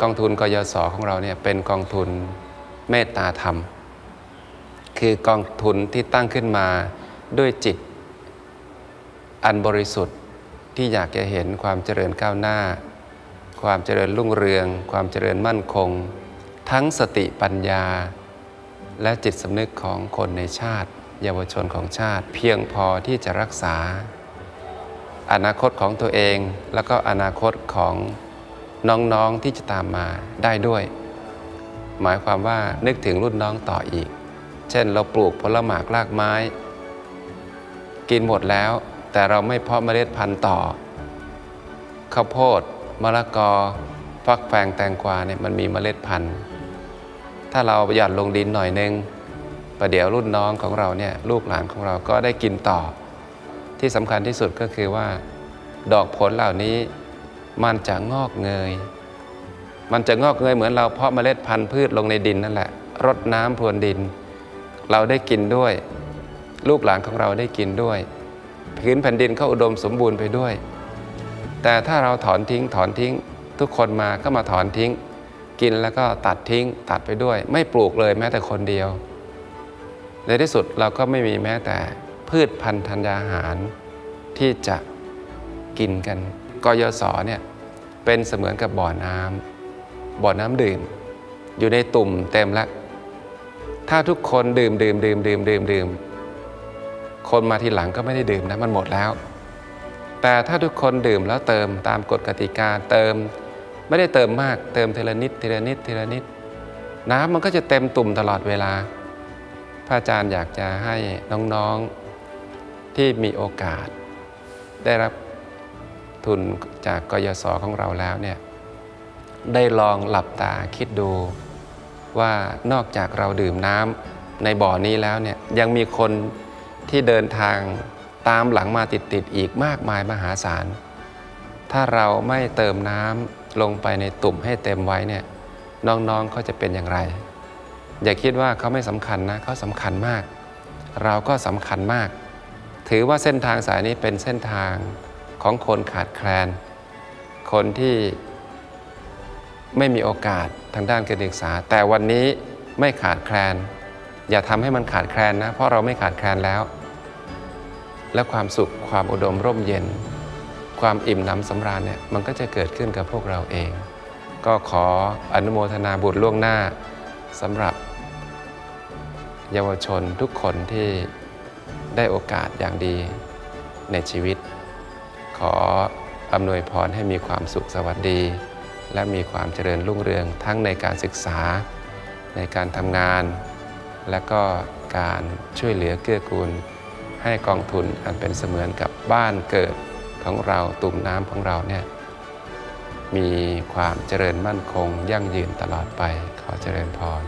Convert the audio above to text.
กองทุนกยศของเราเนี่ยเป็นกองทุนเมตตาธรรม คือกองทุนที่ตั้งขึ้นมาด้วยจิต อันบริสุทธิ์ที่อยากจะเห็นความเจริญก้าวหน้า ความเจริญรุ่งเรือง ความเจริญมั่นคง ทั้งสติปัญญา และจิตสำนึกของคนในชาติ เยาวชนของชาติ เพียงพอที่จะรักษา อนาคตของตัวเอง แล้วก็อนาคตของ น้องๆที่จะตามมาได้ด้วย หมายความว่านึกถึงรุ่นน้องต่ออีก เช่นเราปลูกผลหมากรากไม้ กินหมดแล้ว แต่เราไม่เพาะเมล็ดพันธุ์ต่อ ข้าวโพดมะละกอฟักแฟงแตงกวาเนี่ยมันมีเมล็ดพันธุ์ ถ้าเราหย่อนลงดินหน่อยนึงประเดี๋ยวรุ่นน้องของเราเนี่ยลูกหลานของเราก็ได้กินต่อ ที่สำคัญที่สุดก็คือว่า ดอกผลเหล่านี้ มันจะงอกเงย มันจะงอกเงยเหมือนเราเพาะเมล็ดพันธุ์พืชลงในดินนั่นแหละ รดน้ำพรวนดิน เราได้กินด้วย ลูกหลานของเราได้กินด้วย พื้นแผ่นดินก็อุดมสมบูรณ์ไปด้วย แต่ถ้าเราถอนทิ้งถอนทิ้ง ทุกคนมาก็มาถอนทิ้ง กินแล้วก็ตัดทิ้งตัดไปด้วย ไม่ปลูกเลยแม้แต่คนเดียว ในที่สุดเราก็ไม่มีแม้แต่พืชพันธุ์ธัญญาหารที่จะกินกัน กยศเนี่ยเป็นเสมือนกับบ่อน้ำบ่อน้ำดื่ม อยู่ในตุ่มเต็มแล้วถ้าทุกคนดื่มดื่มดื่มดื่มดื่มดื่มคนมาทีหลังก็ไม่ได้ดื่มนะมันหมดแล้ว แต่ถ้าทุกคนดื่มแล้วเติมตามกฎกติกาเติม ไม่ได้เติมมากเติมทีละนิดทีละนิดทีละนิด น้ำมันก็จะเต็มตุ่มตลอดเวลา พระอาจารย์อยากจะให้น้องๆที่มีโอกาส ได้รับ ทุนจากกยศของเราแล้วเนี่ยได้ลองหลับตาคิดดู ว่านอกจากเราดื่มน้ำในบ่อนี้แล้วเนี่ยยังมีคนที่เดินทางตามหลังมาติดๆอีกมากมายมหาศาล ถ้าเราไม่เติมน้ำลงไปในตุ่มให้เต็มไว้เนี่ยน้องๆเขาจะเป็นอย่างไร อย่าคิดว่าเขาไม่สำคัญนะเขาสำคัญมาก เราก็สำคัญมาก ถือว่าเส้นทางสายนี้เป็นเส้นทาง ของคนขาดแคลน คนที่ไม่มีโอกาสทางด้านการศึกษา แต่วันนี้ไม่ขาดแคลน อย่าทำให้มันขาดแคลนนะ เพราะเราไม่ขาดแคลนแล้ว และความสุขความอุดมร่มเย็น ความอิ่มหนำสำราญเนี่ยมันก็จะเกิดขึ้นกับพวกเราเอง ก็ขออนุโมทนาบุญล่วงหน้าสำหรับ เยาวชนทุกคนที่ได้โอกาสอย่างดีในชีวิต ออำนวยพรให้มีความสุขสวัสดี และมีความเจริญรุ่งเรืองทั้งในการศึกษา ในการทำงาน และก็การช่วยเหลือเกื้อกูล ให้กองทุนอันเป็นเสมือนกับบ้านเกิดของเราตุ่มน้ำของเราเนี่ยมีความเจริญมั่นคง ยั่งยืนตลอดไปขอเจริญพร